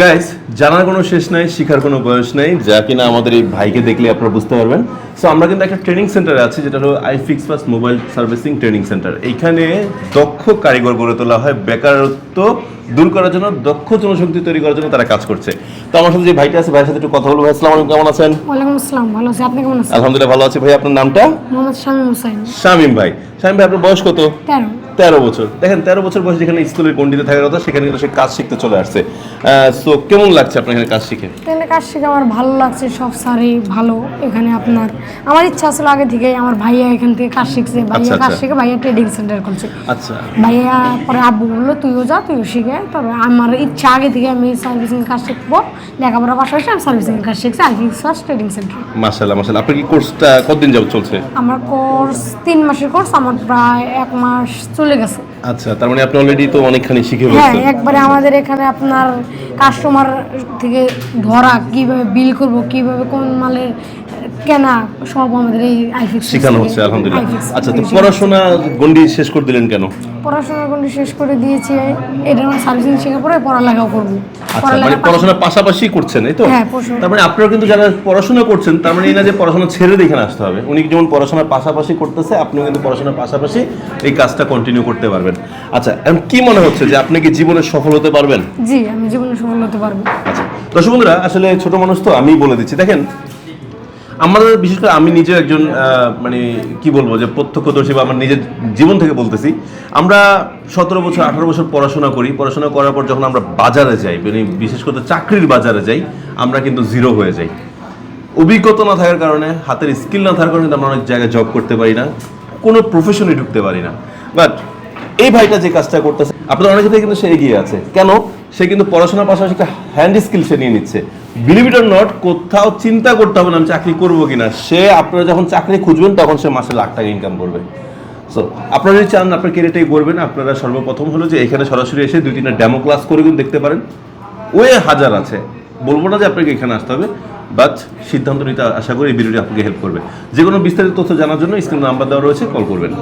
Guys জানার কোনো শেষ নাই শিখার কোনো বয়স নাই যা কিনা আমাদের এই ভাইকে দেখলে আপনারা বুঝতে পারবেন। সো আমরা কিন্তু একটা ট্রেনিং সেন্টারে আছি যেটা হলো I fix fast mobile servicing training centre এইখানে দক্ষ কারিগর গড়ে তোলা হয় বেকারত্ব দূর করার জন্য দক্ষ জনশক্তি তৈরি করার জন্য তারা কাজ করছে। তো আমার সাথে যে ভাইটা আছে ভাইয়ের সাথে একটু কথা বলব। আসসালামু আলাইকুম কেমন আছেন? ওয়ালাইকুম আসসালাম ভালো আছি। আপনি কেমন আছেন? আলহামদুলিল্লাহ ভালো আছি। ভাই আপনার নামটা? মোহাম্মদ শামীম হুসাইন শামিম ভাই। শামিম ভাই আপনার বয়স কত? তেরো। তেরো বছর। দেখেন তেরো বছর বয়সে যেখানে স্কুলের গণ্ডিতে থাকার কথা সেখানে কিন্তু সে কাজ শিখতে চলে আসছে। সো কেমন লাগছে আপনার এখানে কাজ শিখে? এখানে কাজ শিখে আমার ভালো লাগছে সব স্যারই ভালো। এখানে আপনার আমার ইচ্ছা ছিল আগে থেকে আমার ভাইয়া এখান থেকে কাজ শিখছে ভাইয়া কাজ আচ্ছা। শিখে ভাইয়া ট্রেডিং সেন্টার করছে আচ্ছা। ভাইয়া পরে আব্বু বলল তুইও যা তুইও শিখে। তবে আমার ইচ্ছা আগে থেকে আমি সার্ভিসিং কাজ শিখব। লেখাপড়ার পাশাপাশি আমি সার্ভিসিং কাজ শিখছি আই ফার্স্ট ট্রেডিং সেন্টার মাশাল্লাহ মাশাল্লাহ আপনার কি কোর্সটা কতদিন যাবত চলছে? আমার কোর্স তিন মাসের কোর্স আমার প্রায় এক মাস চলে গেছে। আচ্ছা তার মানে আপনি অলরেডি তো অনেকখানি শিখে হ্যাঁ ফেলছেন। একবারে আমাদের এখানে আপনার কাস্টমার থেকে ধরা কীভাবে বিল করব কীভাবে কোন মালের কেনা? সব আমাদের এই আইফিক্স শেখানো হচ্ছে আলহামদুলিল্লাহ। আচ্ছা তো পড়াশোনা গন্ডি শেষ করে দিলেন কেন? পড়াশোনা করলে শেষ করে দিয়েছি। এটা আমার সার্ভিসিং শেখার পরে পড়ালেখাও করব। আচ্ছা মানে পড়াশোনার পাশাপাশি করছেন এই তো? হ্যাঁ, তার মানে আপনারা কিন্তু যারা পড়াশোনা করছেন তার মানে এই না যে পড়াশোনা ছেড়ে এখানে আসতে হবে। উনি যেমন পড়াশোনার পাশাপাশি করতেছে আপনিও কিন্তু পড়াশোনার পাশাপাশি এই কাজটা কন্টিনিউ করতে পারবেন। আচ্ছা এখন কি মনে হচ্ছে যে আপনি কি জীবনে সফল হতে পারবেন? জি আমি জীবনে সফল হতে পারব। আচ্ছা দর্শক বন্ধুরা আসলে ছোট মানুষ তো আমি বলে দিচ্ছি। দেখেন আমাদের, বিশেষ করে আমি নিজে একজন মানে কি বলব যে প্রত্যক্ষদর্শী বা আমার নিজের জীবন থেকে বলতেছি, আমরা সতেরো বছর, আঠারো বছর পড়াশোনা করি। পড়াশোনা করার পর যখন আমরা বাজারে যাই মানে বিশেষ করে চাকরির বাজারে যাই, আমরা কিন্তু জিরো হয়ে যাই। অভিজ্ঞতা না থাকার কারণে, হাতের স্কিল না থাকার কারণে আমরা অনেক জায়গায় জব করতে পারি না। কোনো প্রফেশনে ঢুকতে পারি না। বাট এই ভাইটা যে কাজটা করতেছে আপনাদের অনেক থেকে কিন্তু সে এগিয়ে আছে। কেন? সে কিন্তু পড়াশোনার পাশাপাশি একটা হ্যান্ড স্কিল সে নিয়ে নিচ্ছে। বিলিভ ইট নট কোথাও চিন্তা করতে হবে না আমি চাকরি করব কিনা। সে আপনারা যখন চাকরি খুঁজবেন, তখন সে মাসে লাখ টাকা ইনকাম করবে। সো আপনারা যদি চান, আপনার কেরিয়ারটাই করবেন আপনারা সর্বপ্রথম হলো যে এখানে সরাসরি এসে দুই তিনটা ডেমো ক্লাস করে কিন্তু দেখতে পারেন। ওয়ে হাজার আছে। বলব না যে আপনাকে এখানে আসতে হবে বাট সিদ্ধান্ত নিতে আশা করি এই ভিডিওটি আপনাকে হেল্প করবে। যে কোনো বিস্তারিত তথ্য জানার জন্য স্ক্রিন নাম্বার দেওয়া রয়েছে কল করবেন।